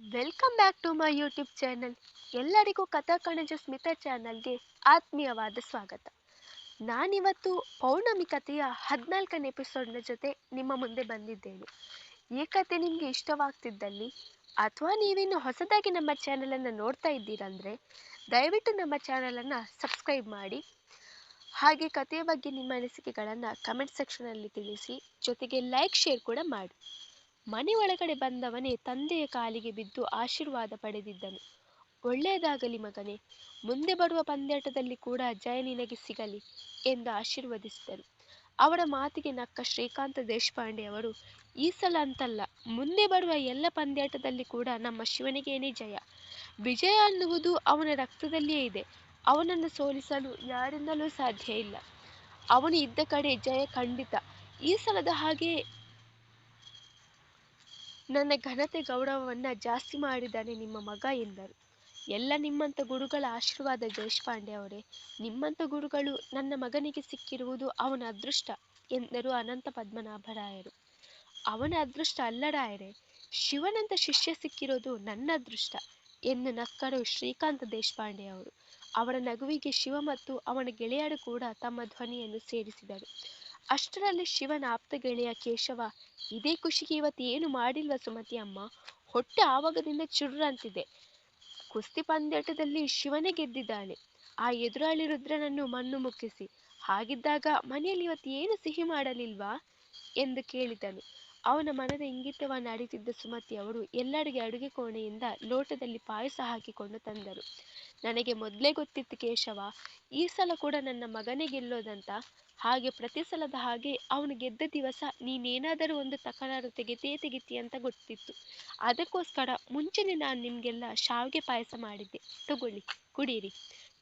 Welcome back to my YouTube channel ಎಲ್ಲರಿಗೂ ಕಥಾ ಕಣಜ ಸ್ಮಿತಾ ಚಾನಲ್ಗೆ ಆತ್ಮೀಯವಾದ ಸ್ವಾಗತ. ನಾನಿವತ್ತು ಪೌರ್ಣಮಿ ಕಥೆಯ ಹದಿನಾಲ್ಕನೇ ಎಪಿಸೋಡ್ನ ಜೊತೆ ನಿಮ್ಮ ಮುಂದೆ ಬಂದಿದ್ದೇನೆ. ಈ ಕತೆ ನಿಮಗೆ ಇಷ್ಟವಾಗ್ತಿದ್ದಲ್ಲಿ ಅಥವಾ ನೀವಿನ್ನು ಹೊಸದಾಗಿ ನಮ್ಮ ಚಾನಲನ್ನು ನೋಡ್ತಾ ಇದ್ದೀರಂದ್ರೆ, ದಯವಿಟ್ಟು ನಮ್ಮ ಚಾನಲನ್ನು ಸಬ್ಸ್ಕ್ರೈಬ್ ಮಾಡಿ. ಹಾಗೆ ಕಥೆಯ ಬಗ್ಗೆ ನಿಮ್ಮ ಅನಿಸಿಕೆಗಳನ್ನು ಕಮೆಂಟ್ ಸೆಕ್ಷನಲ್ಲಿ ತಿಳಿಸಿ, ಜೊತೆಗೆ ಲೈಕ್ ಶೇರ್ ಕೂಡ ಮಾಡಿ. ಮನೆ ಒಳಗಡೆ ಬಂದವನೇ ತಂದೆಯ ಕಾಲಿಗೆ ಬಿದ್ದು ಆಶೀರ್ವಾದ ಪಡೆದಿದ್ದನು. ಒಳ್ಳೆಯದಾಗಲಿ ಮಗನೇ, ಮುಂದೆ ಬರುವ ಪಂದ್ಯಾಟದಲ್ಲಿ ಕೂಡ ಜಯ ನಿನಗೆ ಸಿಗಲಿ ಎಂದು ಆಶೀರ್ವದಿಸಿದನು. ಅವರ ಮಾತಿಗೆ ನಕ್ಕ ಶ್ರೀಕಾಂತ ದೇಶಪಾಂಡೆ ಅವರು, ಈ ಸಲ ಅಂತಲ್ಲ, ಮುಂದೆ ಬರುವ ಎಲ್ಲ ಪಂದ್ಯಾಟದಲ್ಲಿ ಕೂಡ ನಮ್ಮ ಶಿವನಿಗೇನೇ ಜಯ. ವಿಜಯ ಅನ್ನುವುದು ಅವನ ರಕ್ತದಲ್ಲಿಯೇ ಇದೆ. ಅವನನ್ನು ಸೋಲಿಸಲು ಯಾರಿಂದಲೂ ಸಾಧ್ಯ ಇಲ್ಲ. ಅವನು ಇದ್ದ ಕಡೆ ಜಯ ಖಂಡಿತ. ಈ ಸಲದ ಹಾಗೆ ನನ್ನ ಘನತೆ ಗೌರವವನ್ನ ಜಾಸ್ತಿ ಮಾಡಿದ್ದಾನೆ ನಿಮ್ಮ ಮಗ ಎಂದರು. ಎಲ್ಲ ನಿಮ್ಮಂಥ ಗುರುಗಳ ಆಶೀರ್ವಾದ ದೇಶಪಾಂಡೆ ಅವರೇ. ನಿಮ್ಮಂಥ ಗುರುಗಳು ನನ್ನ ಮಗನಿಗೆ ಸಿಕ್ಕಿರುವುದು ಅವನ ಅದೃಷ್ಟ ಎಂದರು ಅನಂತ ಪದ್ಮನಾಭರಾಯರು. ಅವನ ಅದೃಷ್ಟ ಅಲ್ಲ ರಾಯರೇ ಶಿವನಂತ ಶಿಷ್ಯ ಸಿಕ್ಕಿರೋದು ನನ್ನ ಅದೃಷ್ಟ ಎಂದು ನಕ್ಕರು ಶ್ರೀಕಾಂತ ದೇಶಪಾಂಡೆ ಅವರು. ಅವರ ನಗುವಿಗೆ ಶಿವ ಮತ್ತು ಅವನ ಗೆಳೆಯರು ಕೂಡ ತಮ್ಮ ಧ್ವನಿಯನ್ನು ಸೇರಿಸಿದರು. ಅಷ್ಟರಲ್ಲಿ ಶಿವನ ಆಪ್ತ ಗೆಳೆಯ ಕೇಶವ ಇದೇ ಖುಷಿಗೆ ಇವತ್ತು ಏನು ಮಾಡಿಲ್ವ ಸುಮತಿ ಅಮ್ಮ? ಹೊಟ್ಟೆ ಆವಾಗದಿಂದ ಚುರ್ರಂತಿದೆ ಕುಸ್ತಿ ಪಂದ್ಯಾಟದಲ್ಲಿ ಶಿವನೇ ಗೆದ್ದಿದ್ದಾನೆ ಆ ಎದುರಾಳಿ ರುದ್ರನನ್ನು ಮಣ್ಣು ಮುಕ್ಕಿಸಿ, ಹಾಗಿದ್ದಾಗ ಮನೆಯಲ್ಲಿ ಇವತ್ತು ಏನು ಸಿಹಿ ಮಾಡಲಿಲ್ವಾ? ಎಂದು ಕೇಳಿದನು. ಅವನ ಮನದ ಇಂಗಿತವನ್ನು ಅರಿತಿದ್ದ ಸುಮತಿ ಅವರು ಎಲ್ಲರಿಗೆ ಅಡುಗೆ ಕೋಣೆಯಿಂದ ಲೋಟದಲ್ಲಿ ಪಾಯಸ ಹಾಕಿಕೊಂಡು ತಂದರು. ನನಗೆ ಮೊದಲೇ ಗೊತ್ತಿತ್ತು ಕೇಶವ, ಈ ಸಲ ಕೂಡ ನನ್ನ ಮಗನೇ ಗೆಲ್ಲೋದಂತ. ಹಾಗೆ ಪ್ರತಿ ಸಲದ ಹಾಗೆ ಅವನು ಗೆದ್ದ ದಿವಸ ನೀನೇನಾದರೂ ಒಂದು ತಕರಾರು ತೆಗಿತೇ ತೆಗಿತಿ ಅಂತ ಗೊತ್ತಿತ್ತು. ಅದಕ್ಕೋಸ್ಕರ ಮುಂಚೆನೆ ನಾನು ನಿಮಗೆಲ್ಲ ಶಾವಿಗೆ ಪಾಯಸ ಮಾಡಿದ್ದೆ. ತಗೊಳ್ಳಿ, ಕುಡೀರಿ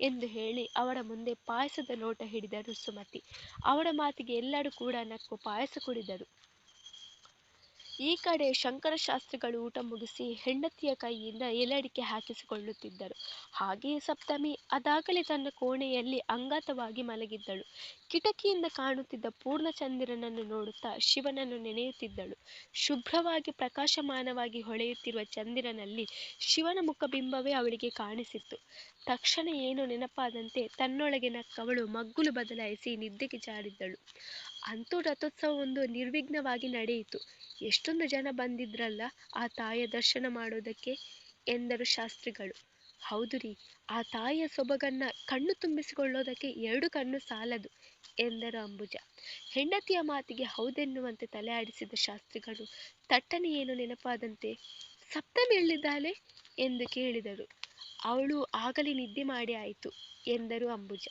ಎಂದು ಹೇಳಿ ಅವರ ಮುಂದೆ ಪಾಯಸದ ಲೋಟ ಹಿಡಿದರು ಸುಮತಿ ಅವರ ಮಾತಿಗೆ ಎಲ್ಲರೂ ಕೂಡ ನಕ್ಕು ಪಾಯಸ ಕುಡಿದರು. ಈ ಕಡೆ ಶಂಕರಶಾಸ್ತ್ರಿಗಳು ಊಟ ಮುಗಿಸಿ ಹೆಂಡತಿಯ ಕೈಯಿಂದ ಎಲಡಿಕೆ ಹಾಕಿಸಿಕೊಳ್ಳುತ್ತಿದ್ದರು. ಹಾಗೆಯೇ ಸಪ್ತಮಿ ಅದಾಗಲೇ ತನ್ನ ಕೋಣೆಯಲ್ಲಿ ಅಂಗಾತವಾಗಿ ಮಲಗಿದ್ದಳು. ಕಿಟಕಿಯಿಂದ ಕಾಣುತ್ತಿದ್ದ ಪೂರ್ಣಚಂದ್ರನನ್ನು ನೋಡುತ್ತಾ ಶಿವನನ್ನು ನೆನೆಯುತ್ತಿದ್ದಳು. ಶುಭ್ರವಾಗಿ ಪ್ರಕಾಶಮಾನವಾಗಿ ಹೊಳೆಯುತ್ತಿರುವ ಚಂದಿರನಲ್ಲಿ ಶಿವನ ಮುಖಬಿಂಬವೇ ಅವಳಿಗೆ ಕಾಣಿಸಿತ್ತು. ತಕ್ಷಣ ಏನೋ ನೆನಪಾದಂತೆ ತನ್ನೊಳಗೆ ನಕ್ಕವಳು ಮಗ್ಗುಲು ಬದಲಾಯಿಸಿ ನಿದ್ದೆಗೆ ಜಾರಿದ್ದಳು. ಅಂತೂ ರಥೋತ್ಸವವೊಂದು ನಿರ್ವಿಘ್ನವಾಗಿ ನಡೆಯಿತು. ಎಷ್ಟೊಂದು ಜನ ಬಂದಿದ್ರಲ್ಲ ಆ ತಾಯಿಯ ದರ್ಶನ ಮಾಡೋದಕ್ಕೆ ಎಂದರು ಶಾಸ್ತ್ರಿಗಳು. ಹೌದು ರೀ, ಆ ತಾಯಿಯ ಸೊಬಗನ್ನ ಕಣ್ಣು ತುಂಬಿಸಿಕೊಳ್ಳೋದಕ್ಕೆ ಎರಡು ಕಣ್ಣು ಸಾಲದು ಎಂದರು ಅಂಬುಜ. ಹೆಂಡತಿಯ ಮಾತಿಗೆ ಹೌದೆನ್ನುವಂತೆ ತಲೆ ಆಡಿಸಿದ ಶಾಸ್ತ್ರಿಗಳು, ತಟ್ಟನೆ ಏನು ನೆನಪಾದಂತೆ? ಸಪ್ತಮಿ ಎಲ್ಲಿದ್ದಾಳೆ? ಎಂದು ಕೇಳಿದರು. ಅವಳು ಆಗಲೇ ನಿದ್ದೆ ಮಾಡಿ ಆಯಿತು ಎಂದರು ಅಂಬುಜ.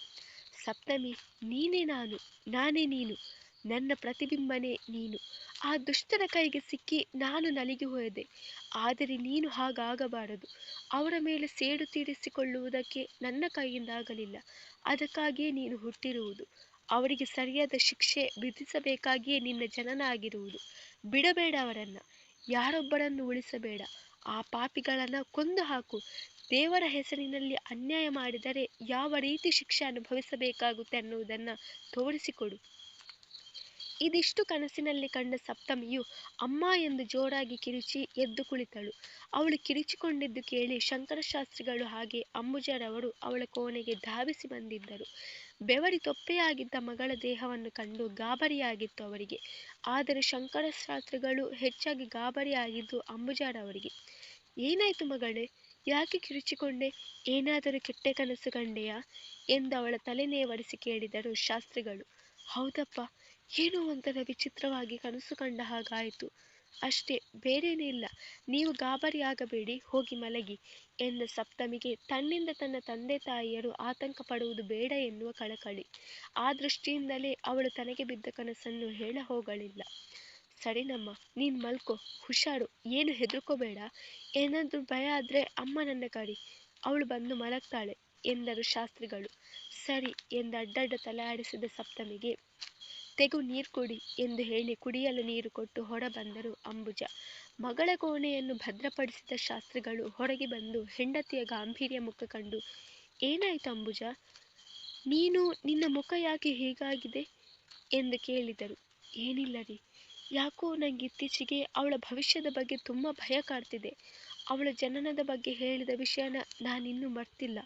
ಸಪ್ತಮಿ, ನೀನೇ ನಾನು, ನಾನೇ ನೀನು ನನ್ನ ಪ್ರತಿಬಿಂಬನೆ ನೀನು. ಆ ದುಷ್ಟರ ಕೈಗೆ ಸಿಕ್ಕಿ ನಾನು ನಲಿಗೆ ಹೋದೆ. ಆದರೆ ನೀನು ಹಾಗಾಗಬಾರದು. ಅವರ ಮೇಲೆ ಸೇಡು ತೀರಿಸಿಕೊಳ್ಳುವುದಕ್ಕೆ ನನ್ನ ಕೈಯಿಂದಾಗಲಿಲ್ಲ. ಅದಕ್ಕಾಗಿಯೇ ನೀನು ಹುಟ್ಟಿರುವುದು. ಅವರಿಗೆ ಸರಿಯಾದ ಶಿಕ್ಷೆ ವಿಧಿಸಬೇಕಾಗಿಯೇ ನಿನ್ನ ಜನನ ಆಗಿರುವುದು ಬಿಡಬೇಡ ಅವರನ್ನು. ಯಾರೊಬ್ಬರನ್ನು ಉಳಿಸಬೇಡ. ಆ ಪಾಪಿಗಳನ್ನು ಕೊಂದು ಹಾಕು. ದೇವರ ಹೆಸರಿನಲ್ಲಿ ಅನ್ಯಾಯ ಮಾಡಿದರೆ ಯಾವ ರೀತಿ ಶಿಕ್ಷೆ ಅನುಭವಿಸಬೇಕಾಗುತ್ತೆ ಅನ್ನುವುದನ್ನು ತೋರಿಸಿಕೊಡು. ಇದಿಷ್ಟು ಕನಸಿನಲ್ಲಿ ಕಂಡ ಸಪ್ತಮಿಯು ಅಮ್ಮ ಎಂದು ಜೋರಾಗಿ ಕಿರುಚಿ ಎದ್ದು ಕುಳಿತಳು. ಅವಳು ಕಿರುಚಿಕೊಂಡಿದ್ದು ಕೇಳಿ ಶಂಕರಶಾಸ್ತ್ರಿಗಳು ಹಾಗೆ ಅಂಬುಜರವರು ಅವಳ ಕೋಣೆಗೆ ಧಾವಿಸಿ ಬಂದಿದ್ದರು. ಬೆವರಿ ತೊಪ್ಪೆಯಾಗಿದ್ದ ಮಗಳ ದೇಹವನ್ನು ಕಂಡು ಗಾಬರಿಯಾಗಿತ್ತು ಅವರಿಗೆ. ಆದರೆ ಶಂಕರಶಾಸ್ತ್ರಿಗಳು ಹೆಚ್ಚಾಗಿ ಗಾಬರಿಯಾಗಿದ್ದು ಅಂಬುಜಾರವರಿಗೆ ಏನಾಯ್ತು ಮಗಳೇ, ಯಾಕೆ ಕಿರುಚಿಕೊಂಡೆ? ಏನಾದರೂ ಕೆಟ್ಟ ಕನಸು ಕಂಡೆಯಾ? ಎಂದು ಅವಳ ತಲೆ ನೇವರಿಸಿ ಕೇಳಿದರು ಶಾಸ್ತ್ರಿಗಳು. ಹೌದಪ್ಪ ಏನೋ ಒಂಥರ ವಿಚಿತ್ರವಾಗಿ ಕನಸು ಕಂಡ ಹಾಗಾಯಿತು. ಅಷ್ಟೇ ಬೇರೇನಿಲ್ಲ ನೀವು ಗಾಬರಿಯಾಗಬೇಡಿ ಹೋಗಿ ಮಲಗಿ ಎಂದ ಸಪ್ತಮಿಗೆ. ತನ್ನಿಂದ ತನ್ನ ತಂದೆ ತಾಯಿಯರು ಆತಂಕ ಪಡುವುದು ಬೇಡ ಎನ್ನುವ ಕಳಕಳಿ. ಆ ದೃಷ್ಟಿಯಿಂದಲೇ ಅವಳು ತನಗೆ ಬಿದ್ದ ಕನಸನ್ನು ಹೇಳ ಹೋಗಲಿಲ್ಲ. ಸರಿನಮ್ಮ, ನೀನು ಮಲ್ಕೋ, ಹುಷಾರು, ಏನು ಹೆದರ್ಕೋಬೇಡ. ಏನಾದ್ರೂ ಭಯ ಆದ್ರೆ ಅಮ್ಮ ನನ್ನ ಕರಿ. ಅವಳು ಬಂದು ಮಲಗ್ತಾಳೆ ಎಂದರು ಶಾಸ್ತ್ರಿಗಳು. ಸರಿ ಎಂದು ಅಡ್ಡಡ್ಡ ತಲೆ ಆಡಿಸಿದ ಸಪ್ತಮಿಗೆ. ತೆಗು ನೀರು ಕುಡಿ ಎಂದು ಹೇಳಿ ಕುಡಿಯಲು ನೀರು ಕೊಟ್ಟು ಹೊರಬಂದರು ಅಂಬುಜ. ಮಗಳ ಕೋಣೆಯನ್ನು ಭದ್ರಪಡಿಸಿದ ಶಾಸ್ತ್ರಿಗಳು ಹೊರಗೆ ಬಂದು ಹೆಂಡತಿಯ ಗಾಂಭೀರ್ಯ ಮುಖ ಕಂಡು, ಏನಾಯ್ತು ಅಂಬುಜ? ನೀನು ನಿನ್ನ ಮುಖ ಯಾಕೆ ಹೀಗಾಗಿದೆ? ಎಂದು ಕೇಳಿದರು. ಏನಿಲ್ಲ ರೀ, ಯಾಕೋ ನಂಗೆ ಇತ್ತೀಚೆಗೆ ಅವಳ ಭವಿಷ್ಯದ ಬಗ್ಗೆ ತುಂಬ ಭಯ ಕಾಡ್ತಿದೆ. ಅವಳ ಜನನದ ಬಗ್ಗೆ ಹೇಳಿದ ವಿಷಯನ ನಾನಿನ್ನೂ ಮರ್ತಿಲ್ಲ.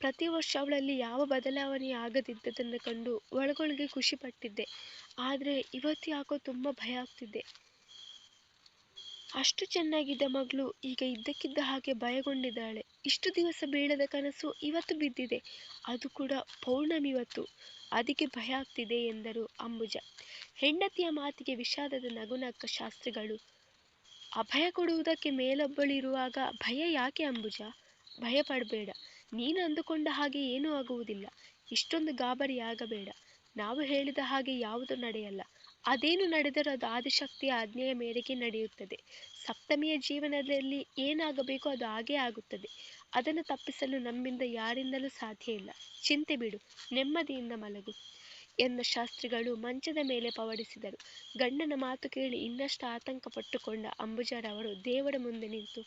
ಪ್ರತಿ ವರ್ಷ ಅವಳಲ್ಲಿ ಯಾವ ಬದಲಾವಣೆ ಆಗದಿದ್ದದನ್ನು ಕಂಡು ಒಳಗೊಳಗೆ ಖುಷಿ ಪಟ್ಟಿದ್ದೆ. ಆದರೆ ಇವತ್ತು ಯಾಕೋ ತುಂಬ ಭಯ ಆಗ್ತಿದೆ. ಅಷ್ಟು ಚೆನ್ನಾಗಿದ್ದ ಮಗಳು ಈಗ ಇದ್ದಕ್ಕಿದ್ದ ಹಾಗೆ ಭಯಗೊಂಡಿದ್ದಾಳೆ. ಇಷ್ಟು ದಿವಸ ಬೀಳದ ಕನಸು ಇವತ್ತು ಬಿದ್ದಿದೆ. ಅದು ಕೂಡ ಪೌರ್ಣಮಿ ಇವತ್ತು. ಅದಕ್ಕೆ ಭಯ ಆಗ್ತಿದೆ ಎಂದರು ಅಂಬುಜ. ಹೆಂಡತಿಯ ಮಾತಿಗೆ ವಿಷಾದದ ನಗುನಕ್ಕ ಶಾಸ್ತ್ರಿಗಳು. ಅಭಯ ಕೊಡುವುದಕ್ಕೆ ಮೇಲೊಬ್ಬಳಿರುವಾಗ ಭಯ ಯಾಕೆ ಅಂಬುಜ? ಭಯ ಪಡಬೇಡ. ನೀನು ಅಂದುಕೊಂಡ ಹಾಗೆ ಏನೂ ಆಗುವುದಿಲ್ಲ. ಇಷ್ಟೊಂದು ಗಾಬರಿಯಾಗಬೇಡ ನಾವು ಹೇಳಿದ ಹಾಗೆ ಯಾವುದು ನಡೆಯಲ್ಲ. ಅದೇನು ನಡೆದರೂ ಅದು ಆದಿಶಕ್ತಿಯ ಆಜ್ಞೆಯ ಮೇರೆಗೆ ನಡೆಯುತ್ತದೆ. ಸಪ್ತಮಿಯ ಜೀವನದಲ್ಲಿ ಏನಾಗಬೇಕೋ ಅದು ಹಾಗೇ ಆಗುತ್ತದೆ. ಅದನ್ನು ತಪ್ಪಿಸಲು ನಮ್ಮಿಂದ ಯಾರಿಂದಲೂ ಸಾಧ್ಯ ಇಲ್ಲ. ಚಿಂತೆ ಬಿಡು, ನೆಮ್ಮದಿಯಿಂದ ಮಲಗು ಎಂದ ಶಾಸ್ತ್ರಿಗಳು ಮಂಚದ ಮೇಲೆ ಪವಡಿಸಿದರು. ಗಂಡನ ಮಾತು ಕೇಳಿ ಇನ್ನಷ್ಟು ಆತಂಕ ಪಟ್ಟುಕೊಂಡ ಅಂಬುಜರವರು ದೇವರ ಮುಂದೆ ನಿಂತು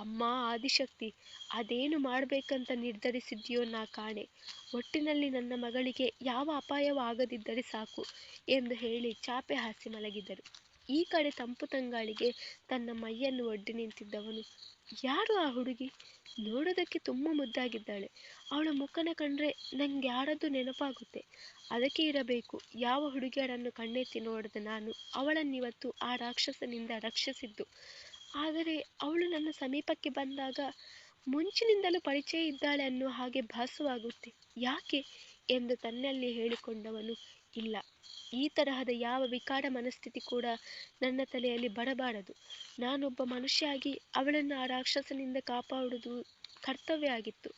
ಅಮ್ಮ ಆದಿಶಕ್ತಿ, ಅದೇನು ಮಾಡಬೇಕಂತ ನಿರ್ಧರಿಸಿದ್ಯೋ ನಾ ಕಾಣೆ. ಒಟ್ಟಿನಲ್ಲಿ ನನ್ನ ಮಗಳಿಗೆ ಯಾವ ಅಪಾಯವೂ ಆಗದಿದ್ದರೆ ಸಾಕು ಎಂದು ಹೇಳಿ ಚಾಪೆ ಹಾಸಿ ಮಲಗಿದರು. ಈ ಕಡೆ ತಂಪು ತಂಗಾಳಿಗೆ ತನ್ನ ಮೈಯನ್ನು ಒಡ್ಡಿ ನಿಂತಿದ್ದವನು, ಯಾರು ಆ ಹುಡುಗಿ? ನೋಡೋದಕ್ಕೆ ತುಂಬ ಮುದ್ದಾಗಿದ್ದಾಳೆ. ಅವಳ ಮುಖನ ಕಂಡ್ರೆ ನಂಗೆ ಯಾರದ್ದು ನೆನಪಾಗುತ್ತೆ. ಅದಕ್ಕೆ ಇರಬೇಕು, ಯಾವ ಹುಡುಗಿಯರನ್ನು ಕಣ್ಣೆತ್ತಿ ನೋಡದ ನಾನು? ಅವಳನ್ನಿವತ್ತು ಆ ರಾಕ್ಷಸನಿಂದ ರಕ್ಷಿಸಿದ್ದು. ಆದರೆ ಅವಳು ನನ್ನ ಸಮೀಪಕ್ಕೆ ಬಂದಾಗ ಮುಂಚಿನಿಂದಲೂ ಪರಿಚಯ ಇದ್ದಾಳೆ ಅನ್ನುವ ಹಾಗೆ ಭಾಸವಾಗುತ್ತೆ. ಯಾಕೆ ಎಂದು ತನ್ನಲ್ಲಿ ಹೇಳಿಕೊಂಡವನು ಇಲ್ಲ. ಈ ತರಹದ ಯಾವ ವಿಕಾರ ಮನಸ್ಥಿತಿ ಕೂಡ ನನ್ನ ತಲೆಯಲ್ಲಿ ಬರಬಾರದು. ನಾನೊಬ್ಬ ಮನುಷ್ಯಾಗಿ ಅವಳನ್ನು ಆ ರಾಕ್ಷಸನಿಂದ ಕಾಪಾಡುವುದು ಕರ್ತವ್ಯ ಆಗಿತ್ತು.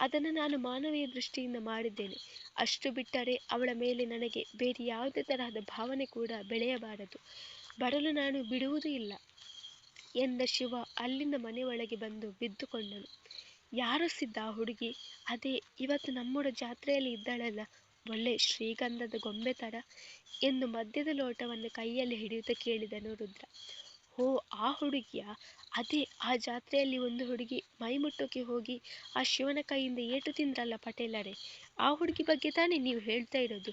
ಅದನ್ನು ನಾನು ಮಾನವೀಯ ದೃಷ್ಟಿಯಿಂದ ಮಾಡಿದ್ದೇನೆ. ಅಷ್ಟು ಬಿಟ್ಟರೆ ಅವಳ ಮೇಲೆ ನನಗೆ ಬೇರೆ ಯಾವುದೇ ತರಹದ ಭಾವನೆ ಕೂಡ ಬೆಳೆಯಬಾರದು. ಬರಲು ನಾನು ಬಿಡುವುದೂ ಇಲ್ಲ. ಎಂದ ಶಿವ ಅಲ್ಲಿಂದ ಒಳಗೆ ಬಂದು ಬಿದ್ದುಕೊಂಡನು. ಯಾರು ಸಿದ್ದ ಹುಡುಗಿ? ಅದೇ, ಇವತ್ತು ನಮ್ಮೂರ ಜಾತ್ರೆಯಲ್ಲಿ ಇದ್ದಾಳಲ್ಲ, ಒಳ್ಳೆ ಶ್ರೀಗಂಧದ ಗೊಂಬೆ ತರ ಎಂದು ಮದ್ಯದ ಲೋಟವನ್ನು ಕೈಯಲ್ಲಿ ಹಿಡಿಯುತ್ತಾ ಕೇಳಿದನು ರುದ್ರ. ಓ, ಆ ಹುಡುಗಿಯ? ಅದೇ, ಆ ಜಾತ್ರೆಯಲ್ಲಿ ಒಂದು ಹುಡುಗಿ ಮೈ ಮುಟ್ಟೋಕೆ ಹೋಗಿ ಆ ಶಿವನ ಕೈಯಿಂದ ಏಟು ತಿಂದ್ರಲ್ಲ ಪಟೇಲರೇ? ಆ ಹುಡುಗಿ ಬಗ್ಗೆ ತಾನೇ ನೀವು ಹೇಳ್ತಾ ಇರೋದು?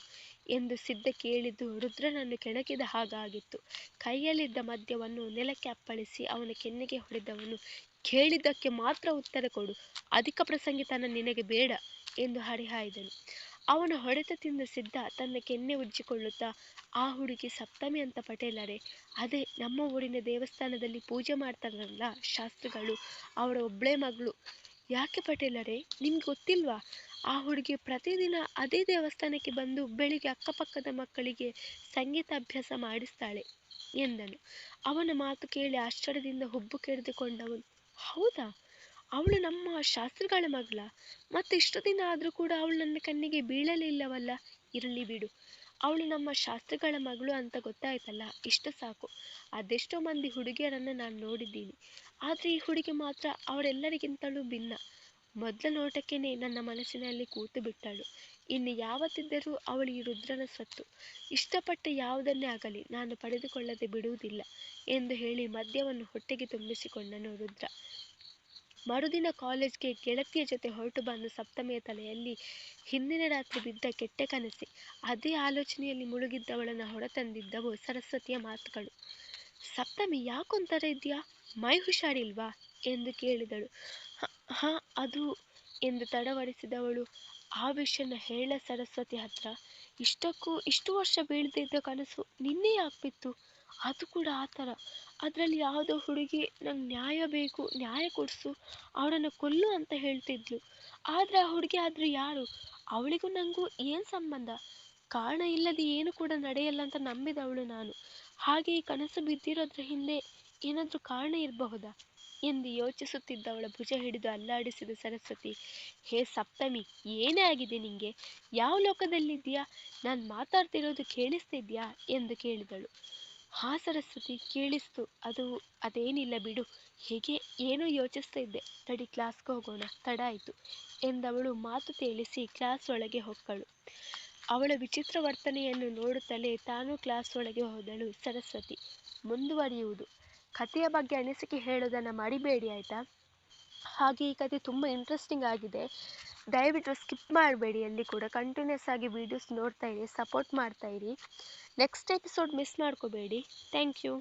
ಎಂದು ಸಿದ್ಧ ಕೇಳಿದ್ದು ರುದ್ರನನ್ನು ಕೆಣಕಿದ ಹಾಗಾಗಿತ್ತು. ಕೈಯಲ್ಲಿದ್ದ ಮದ್ಯವನ್ನು ನೆಲಕ್ಕೆ ಅಪ್ಪಳಿಸಿ ಅವನ ಕೆನ್ನೆಗೆ ಹೊಡೆದವನು, ಕೇಳಿದ್ದಕ್ಕೆ ಮಾತ್ರ ಉತ್ತರ ಕೊಡು. ಅಧಿಕ ಪ್ರಸಂಗಿತನ ನಿನಗೆ ಬೇಡ, ಎಂದು ಹರಿಹಾಯ್ದನು. ಅವನ ಹೊಡೆತ ತಿಂದ ಸಿದ್ಧ ತನ್ನ ಕೆನ್ನೆ ಉಜ್ಜಿಕೊಳ್ಳುತ್ತಾ, ಆ ಹುಡುಗಿ ಸಪ್ತಮಿ ಅಂತ ಪಟೇಲರೇ, ಅದೇ ನಮ್ಮ ಊರಿನ ದೇವಸ್ಥಾನದಲ್ಲಿ ಪೂಜೆ ಮಾಡ್ತಾರಲ್ಲ ಶಾಸ್ತ್ರಿಗಳು, ಅವರ ಒಬ್ಬಳೇ ಮಗಳು. ಯಾಕೆ ಪಟೇಲರೇ, ನಿಮ್ಗೆ ಗೊತ್ತಿಲ್ವಾ? ಆ ಹುಡುಗಿ ಪ್ರತಿದಿನ ಅದೇ ದೇವಸ್ಥಾನಕ್ಕೆ ಬಂದು ಬೆಳಿಗ್ಗೆ ಅಕ್ಕಪಕ್ಕದ ಮಕ್ಕಳಿಗೆ ಸಂಗೀತ ಅಭ್ಯಾಸ ಮಾಡಿಸ್ತಾಳೆ, ಎಂದನು. ಅವನ ಮಾತು ಕೇಳಿ ಆಶ್ಚರ್ಯದಿಂದ ಹುಬ್ಬು ಕೆರೆದುಕೊಂಡವನು. ಹೌದಾ? ಅವಳು ನಮ್ಮ ಶಾಸ್ತ್ರಿಗಳ ಮಗಳ. ಮತ್ತೆ ಇಷ್ಟು ದಿನ ಆದರೂ ಕೂಡ ಅವಳು ನನ್ನ ಕಣ್ಣಿಗೆ ಬೀಳಲಿಲ್ಲವಲ್ಲ ಇರಲಿ ಬಿಡು. ಅವಳು ನಮ್ಮ ಶಾಸ್ತ್ರಿಗಳ ಮಗಳು ಅಂತ ಗೊತ್ತಾಯ್ತಲ್ಲ? ಇಷ್ಟು ಸಾಕು. ಅದೆಷ್ಟೋ ಮಂದಿ ಹುಡುಗಿಯರನ್ನು ನಾನು ನೋಡಿದ್ದೀನಿ. ಆದರೆ ಈ ಹುಡುಗಿ ಮಾತ್ರ ಅವರೆಲ್ಲರಿಗಿಂತಲೂ ಭಿನ್ನ. ಮೊದಲ ನೋಟಕ್ಕೇನೆ ನನ್ನ ಮನಸ್ಸಿನಲ್ಲಿ ಕೂತು ಬಿಟ್ಟಳು. ಇನ್ನು ಯಾವತ್ತಿದ್ದರೂ ಅವಳು ಈ ರುದ್ರನ ಸ್ವತ್ತು ಇಷ್ಟಪಟ್ಟ ಯಾವುದನ್ನೇ ಆಗಲಿ ನಾನು ಪಡೆದುಕೊಳ್ಳದೆ ಬಿಡುವುದಿಲ್ಲ ಎಂದು ಹೇಳಿ ಮದ್ಯವನ್ನು ಹೊಟ್ಟೆಗೆ ತುಂಬಿಸಿಕೊಂಡನು ರುದ್ರ. ಮರುದಿನ ಕಾಲೇಜ್ಗೆ ಗೆಳತಿಯ ಜೊತೆ ಹೊರಟು ಬಂದು ಸಪ್ತಮಿಯ ತಲೆಯಲ್ಲಿ ಹಿಂದಿನ ರಾತ್ರಿ ಬಿದ್ದ ಕೆಟ್ಟ ಕನಸಿ. ಅದೇ ಆಲೋಚನೆಯಲ್ಲಿ ಮುಳುಗಿದ್ದವಳನ್ನು ಹೊರತಂದಿದ್ದವು ಸರಸ್ವತಿಯ ಮಾತುಗಳು. ಸಪ್ತಮಿ, ಯಾಕೊಂಥರ ಇದೆಯಾ? ಮೈ ಹುಷಾರಿಲ್ವಾ? ಎಂದು ಕೇಳಿದಳು. ಹಾ ಅದು ಎಂದು ತಡವರಿಸಿದವಳು ಆ ವಿಷಯನ ಹೇಳ ಸರಸ್ವತಿ ಹತ್ರ. ಇಷ್ಟಕ್ಕೂ ಇಷ್ಟು ವರ್ಷ ಬೀಳ್ದಿದ್ದ ಕನಸು ನಿನ್ನೆ ಯಾಕೆ ಅದು ಕೂಡ ಆ ಥರ. ಅದರಲ್ಲಿ ಯಾವುದೋ ಹುಡುಗಿ ನಂಗೆ ನ್ಯಾಯ ಬೇಕು, ನ್ಯಾಯ ಕೊಡಿಸು, ಅವಳನ್ನು ಕೊಲ್ಲು ಅಂತ ಹೇಳ್ತಿದ್ಲು. ಆದರೆ ಆ ಹುಡುಗಿ ಆದರೂ ಯಾರು? ಅವಳಿಗೂ ನನಗೂ ಏನು ಸಂಬಂಧ? ಕಾರಣ ಇಲ್ಲದೆ ಏನು ಕೂಡ ನಡೆಯಲ್ಲ ಅಂತ ನಂಬಿದವಳು ನಾನು. ಹಾಗೆ ಈ ಕನಸು ಬಿದ್ದಿರೋದ್ರ ಹಿಂದೆ ಏನಾದರೂ ಕಾರಣ ಇರಬಹುದಾ? ಎಂದು ಯೋಚಿಸುತ್ತಿದ್ದವಳ ಭುಜ ಹಿಡಿದು ಅಲ್ಲಾಡಿಸಿದ ಸರಸ್ವತಿ, ಹೇ ಸಪ್ತಮಿ, ಏನೇ ಆಗಿದೆ ನಿಂಗೆ? ಯಾವ ಲೋಕದಲ್ಲಿದ್ದೀಯಾ? ನಾನು ಮಾತಾಡ್ತಿರೋದು ಕೇಳಿಸ್ತಿದ್ಯಾ ಎಂದು ಕೇಳಿದಳು. ಹಾ ಸರಸ್ವತಿ ಕೇಳಿಸ್ತು. ಅದು ಅದೇನಿಲ್ಲ ಬಿಡು. ಹೀಗೆ ಏನೋ ಯೋಚಿಸ್ತಾ ಇದ್ದೆ. ತಡಿ ಕ್ಲಾಸ್ಗೆ ಹೋಗೋಣ. ತಡ ಆಯಿತು ಎಂದವಳು ಮಾತು ತೇಲಿಸಿ ಕ್ಲಾಸ್ ಒಳಗೆ ಹೊಕ್ಕಳು. ಅವಳ ವಿಚಿತ್ರ ವರ್ತನೆಯನ್ನು ನೋಡುತ್ತಲೇ ತಾನು ಕ್ಲಾಸ್ ಒಳಗೆ ಹೋದಳು ಸರಸ್ವತಿ. ಮುಂದುವರಿಯುವುದು. ಕಥೆಯ ಬಗ್ಗೆ ಅನಿಸಿಕೆ ಹೇಳೋದನ್ನು ಮರಿಬೇಡಿ, ಆಯಿತಾ? ಹಾಗೆ ಈ ಕತೆ ತುಂಬ ಇಂಟ್ರೆಸ್ಟಿಂಗ್ ಆಗಿದೆ. ದಯವಿಟ್ಟು ಸ್ಕಿಪ್ ಮಾಡಬೇಡಿ ಅಲ್ಲಿ ಕೂಡ. ಕಂಟಿನ್ಯೂಸ್ ಆಗಿ ವೀಡಿಯೋಸ್ ನೋಡ್ತಾ ಇರಿ ಸಪೋರ್ಟ್ ಮಾಡ್ತಾ ಇರಿ. ನೆಕ್ಸ್ಟ್ ಎಪಿಸೋಡ್ ಮಿಸ್ ಮಾಡ್ಕೋಬೇಡಿ. Thank you